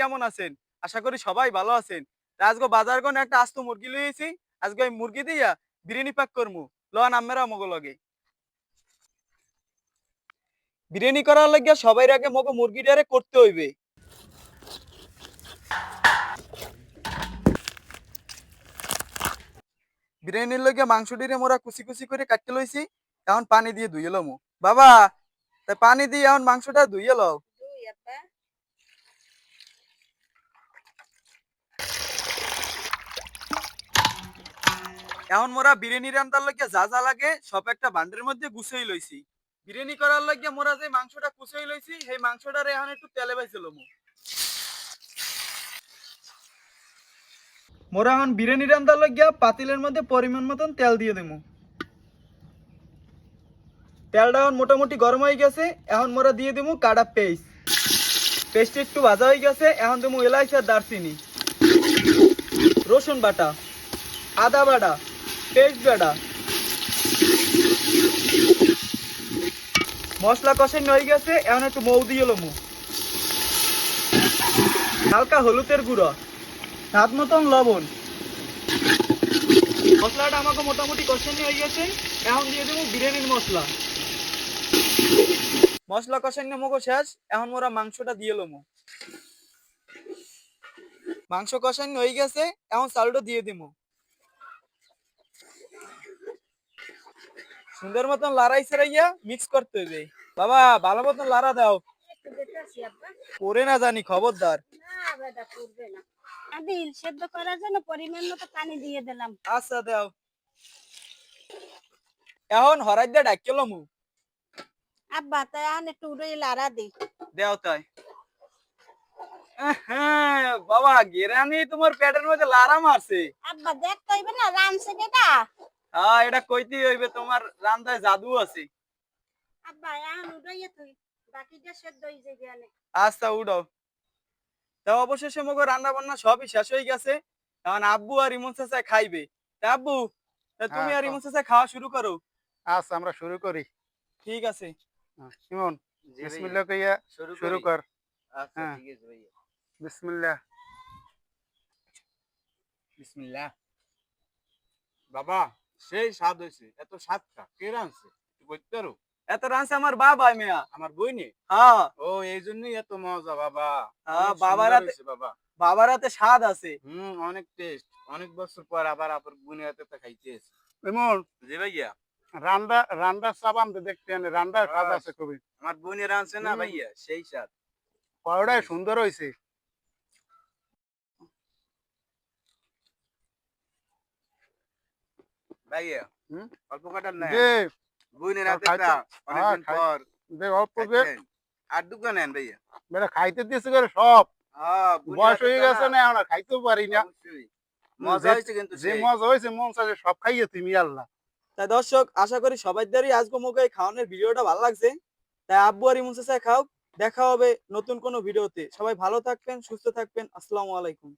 কেমন আছেন? আশা করি সবাই ভালো আছেন। আজকে বাজার কোন একটা আস্ত মুরগি আজকে ওই মুরগি দিয়া বিরিয়ানি মগো লগে। বিরিয়ানি করার লাগিয়া সবাই আগে মগো মুরগিটারে করতে হইবে। বিরিয়ানির লগে মাংসটিরে মোরা কুচি কুচি করে কাটতে লইছি। এখন পানি দিয়ে ধুয়ে লমু। বাবা তা পানি দিয়ে এখন মাংসটা ধুয়ে লও। এখন মোরা বিরিয়ানি রান্নার লাগিয়া যা যা লাগে সব একটা বান্ডের মধ্যে গুছাই লইছি। বিরিয়ানি করার লাগিয়া মোরা যে মাংসটা কুচাই লইছি সেই মাংসটারে এখন একটু তেলে বাইছিল মোরা এখন বিরিয়ানি রান্নার লাগিয়া পাতিলের মধ্যে পরিমাণ মতন তেল দিয়ে দেবো তেলটা এখন মোটামুটি গরম হয়ে গেছে, এখন মোরা দিয়ে দেবো কাটা পেস্ট। পেস্ট একটু ভাজা হয়ে গেছে, এখন দেবো এলাইচি আর দারচিনি। রসুন বাটা, আদা বাটা, পেস্ট বাটা। মশলা কষানো হয়ে গেছে, এখন একটু মৌ দিয়ে এলো হালকা হলুদের গুঁড়ো, স্বাদ মতন লবণ। মশলাটা আমাকে মোটামুটি কষানো হয়ে গেছে, এখন দিয়ে দেবো বিরিয়ানির মশলা। মশলা কষানো মগো শেষ, এখন মোরা মাংসটা দিয়ে এলো মাংস কষানো হয়ে গেছে, এখন চালটা দিয়ে দিমু। সুন্দর মতন লাড়াই সেরাইয়া মিক্স করতে হবে বাবা, ভালো মতন লাড়া দাও। পরে না জানি, খবরদার। সেদ্ধ পরিমাণ পানি দিয়ে দিলাম আচ্ছা দাও। এখন হরাই দিয়ে ডাকিল মু আব্বা তাই আন একটু উড়ে লাড়া দিই দেও তাই। বাবা গেরানি তোমার পেটের মধ্যে লারা মারছে। আব্বা হইবে না রানছে কেটা হ্যাঁ এটা কইতে হইবে তোমার রান্দায় জাদু আছে। আব্বা আন উড়াইয়া তুই বাকিটা সেদ্ধ হয়ে যাবে আচ্ছা উঠাও তা অবশেষে মগো রান্না বান্না সবই শেষ হয়ে গেছে। এখন আব্বু আর ইমন চাচা খাইবে। তা আব্বু তুমি হ্যাঁ, আর ইমন চাচা খাওয়া শুরু করো। আচ্ছা আমরা শুরু করি। ঠিক আছে। ইমন বিসমিল্লাহ কইয়া শুরু কর। আচ্ছা হ্যাঁ। বিসমিল্লাহ। বিসমিল্লাহ। বাবা সেই স্বাদ হয়েছে এত স্বাদটা কে রাঁধছে? পারো? এত রানছে আমার বাবা মেয়া। আমার বইনে? হ্যাঁ। ও এই জন্যই এত মজা বাবা। হ্যাঁ, বাবার হাতে- বাবা। বাবার হাতে স্বাদ আছে। হুম অনেক টেস্ট অনেক বছর পর আবার আপনার বোনের হাতে খাইতে এসে ইমন জি ভাইয়া। রান্ডা সাবান দে দেখতে আনে রান্ডা স্বাদ। আছে খুবই। আমার বোনের রাঁধছে না ভাইয়া সেই স্বাদ। পাউডার সুন্দর হইছে। ভাইয়া অল্প কাটার না বোনের আর হাতে খাইতে- হ্যাঁ, অনেকদিন পর। দে অল্প দে। আর ভাইয়া। বেটা খাইতে দিয়েছে করে সব। হ্যাঁ বয়স হয়ে গেছে না আর খাইতেও পারি না। মজা হয়েছে কিন্তু যে মজা হয়েছে মন চাইছে সব খাইয়ে তুমি আল্লাহ। তাই দর্শক, আশা করি সবাই দারি আজকে মুখে খাওয়ানোর ভিডিওটা ভালো লাগছে। তাই আব্বু আর ইমুন চাচা খাও দেখা হবে নতুন কোনো ভিডিওতে। সবাই ভালো থাকবেন, সুস্থ থাকবেন। আসসালামু আলাইকুম।